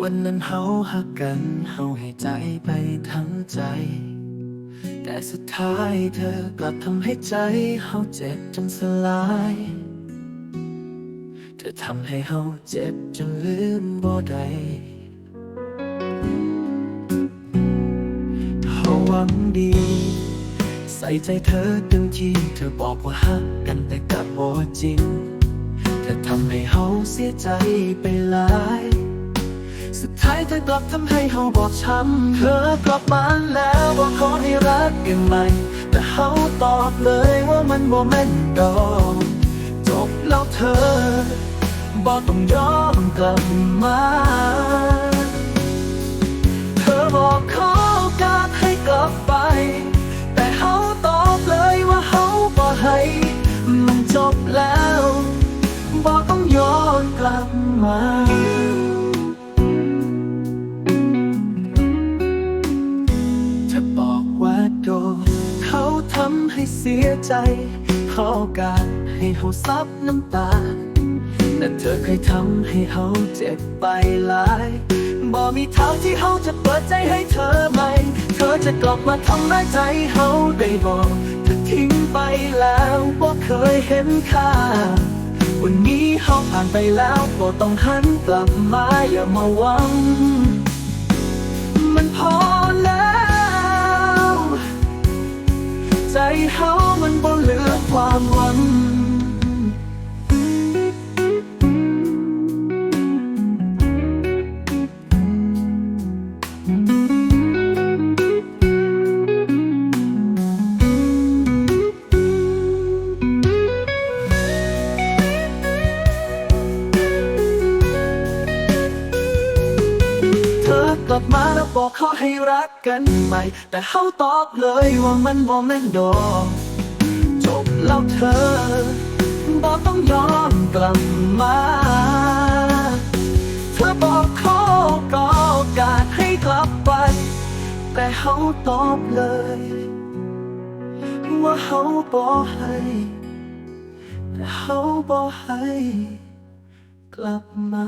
วันนั้นเฮาหักกันเฮาให้ใจไปทั้งใจ แต่สุดท้ายเธอกลับทำให้ใจเฮาเจ็บจนสลาย เธอทำให้เฮาเจ็บจนลืมบ่ได้เฮาหวังดี ใส่ใจเธอเต็มที่เธอบอกว่าฮักกันแต่กลับบ่จริง เฮาเสียใจไปหลาย สุดท้ายเธอกลับทำให้เฮาบอบช้ำเธอกลับมาแล้วบอกขอให้รักกันใหม่ แต่เฮาตอบเลยว่ามันบ่แม่นดอกจบแล้วเธอบอกต้องยอมกลับมา เธอบอกขอ มาเธอบอกว่าโดนเขาทำให้เสียใจ เขาการให้เขาซับน้ำตา แต่เธอเคยทำให้เขาเจ็บไปหลายบ่มีทางที่เขาจะเปิดใจให้เธอใหม่ เธอจะกลับมาทำร้ายใจเขาได้บอกเธอทิ้งไปแล้วบ่เคยเห็นค่า วันนี้เขาผ่านไปแล้วก็ต้องหันกลับมาอย่ามาหวัง มันพอแล้ว เธอกลับมาแล้วบอกเขาให้รักกันใหม่ แต่เขาตอบเลยว่ามันบ่แม่นดอกจบแล้วเธอบอกต้องยอมกลับมา เธอบอกเขอโอกาสให้กลับไป แต่เขาตอบเลย ว่าเขาบ่ให้แต่เขาบ่ให้กลับมา